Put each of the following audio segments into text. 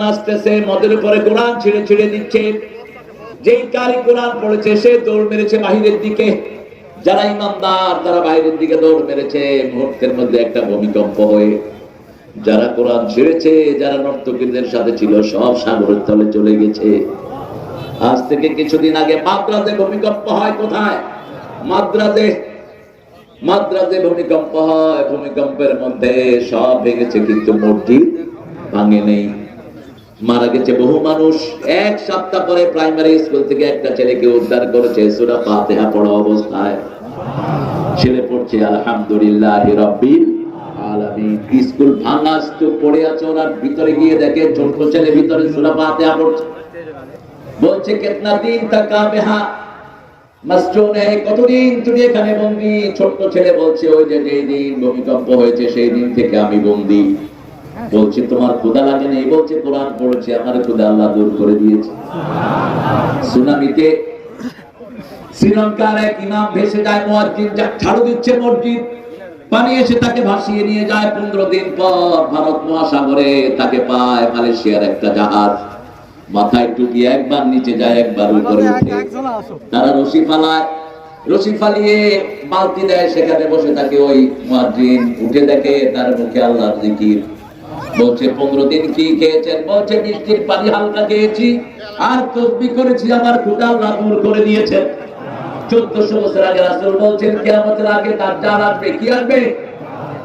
নাচতেছে, মদের উপরে কোরআন ছিঁড়ে ছিঁড়ে দিচ্ছে। যেই কারি কোরআন পড়েছে, সে দৌড় মেরেছে বাহিরের দিকে। যারা ইমানদার, তারা বাইরের দিকে দৌড় মেরেছে। মুহূর্তের মধ্যে একটা ভূমিকম্প হয়ে যারা কোরআন ছেড়েছে, যারা নর্তকীদের সাথে ছিল, সব সাগরের তলে চলে গেছে। আজ থেকে কিছুদিন আগে মাদ্রাজে ভূমিকম্প হয় কোথায়? মাদ্রাজে মাদ্রাজে ভূমিকম্প হয়, ভূমিকম্পের মধ্যে সব ভেঙেছে, কিন্তু মসজিদ ভাঙে নেই। মারা গেছে বহু মানুষ। এক সপ্তাহ পরে প্রাইমারি স্কুল থেকে একটা ছেলেকে উদ্ধার করেছে, সুরা ফাতিহা পড়া অবস্থায়। ছেলে পড়ছে, আলহামদুলিল্লাহ রব্বিল আলামিন। স্কুল ভাঙা স্তূপ পড়ে আছে ওরা ভিতরে গিয়ে দেখে ছোট ছেলে ভিতরে সুরা ফাতিহা পড়ছে। বলছে, কেতনা দিন তাকা বেহা কতদিন তুমি এখানে বন্দি? ছোট্ট ছেলে বলছে, ওই যে যেই দিন ভূমিকম্প হয়েছে, সেই দিন থেকে আমি বন্দি। বলছে, তোমার লাগে বলছে, কোরআন পড়েছে, আমার আল্লাহ দূর করে দিয়েছে। সুনামিতে শ্রীলঙ্কার এক ইমাম ভেসে যায় মুয়াজ্জিন, যা ঝাড়ু দিচ্ছে মসজিদ। পানি এসে তাকে ভাসিয়ে নিয়ে যায়। পনেরো দিন পর ভারত মহাসাগরে তাকে পায় মালয়েশিয়ার একটা জাহাজ। মাথায় টুকি একবার নিচে যায় একবার উপরে উঠে। তারা রশি ফালায় রশি ফালিয়ে বালতি দেয় সেখানে বসে থাকে ওই মুয়াজ্জিন। উঠে দেখে তার মুখে আল্লাহর জিকির। বলছে পনেরো দিন কি খেয়েছেন? বলছে বৃষ্টির পানি হালকা খেয়েছি আর তসবি করেছি আমার ক্ষুদা আল্লাহ দূর করে দিয়েছেন। চোদ্দশো বছর আগে রাসূল বলছেন কিয়ামতের আগে দাজ্জাল আসবে। কি আসবে?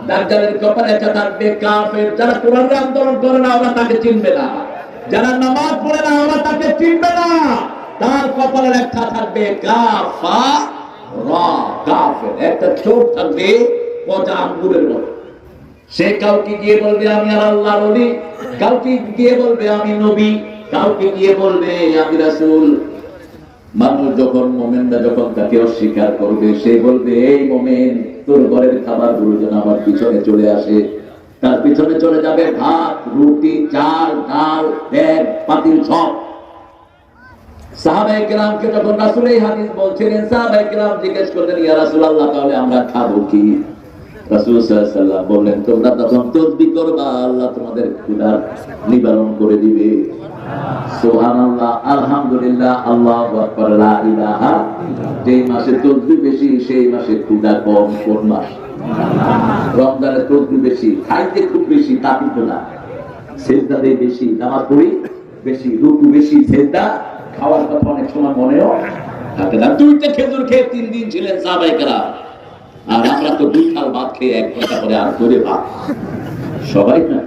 দাজ্জালের কপালে একটা থাকবে কাফের যারা কোরআনের আন্দোলন করে না ওরা তাকে চিনবে না। যারা নামাজ পড়ে না, ওরা তাকে চিনবে না। তার কপালের একটা থাকবে একটা চোখ থাকবে পচা আঙ্গুরের মতো। সে কাউকে গিয়ে বলবে, আমি আর আল্লাহর ওলি। কাউকে গিয়ে বলবে, আমি নবী। কাউকে গিয়ে বলবে, আমি রাসূল। মানুষ যখন মোমেনরা যখন তাকে অস্বীকার করবে, সে বলবে, এই মোমেন, তোর ঘরের খাবারগুলো যেন আমার পিছনে চলে আসে। তার পিছনে চলে যাবে ভাত, রুটি, চাল, ডাল এক পাতিল সব। যখন রাসূল এই হাদিস বলছিলেন জিজ্ঞেস করলেন, ইয়া রাসূলুল্লাহ, তাহলে আমরা খাব কি? রাসূল ওয়াসাল্লাম বললেন, তোমরা তখন তাসবিহ করবা, আল্লাহ তোমাদের ক্ষুধার নিবারণ করে দিবে। আলহামদুলিল্লাহ, আল্লাহু লা ইলাহা যেই মাসে তাসবিহ বেশি, সেই মাসে ক্ষুধা কম, কোন মাস? রমজানের চলতি বেশি, খাইতে খুব বেশি, তা কিন্তু না। সেজদা বেশি, নামাজ পড়ি বেশি, রুকু বেশি, সেজদা, খাওয়ার কথা অনেক সময় মনেও থাকে না। দুইটা খেজুর খেয়ে তিন দিন ছিলেন সাবাইকেরা আর আমরা তো দুই খাল ভাত খেয়ে এক ঘণ্টা পরে আর করে ভাত। সবাই না।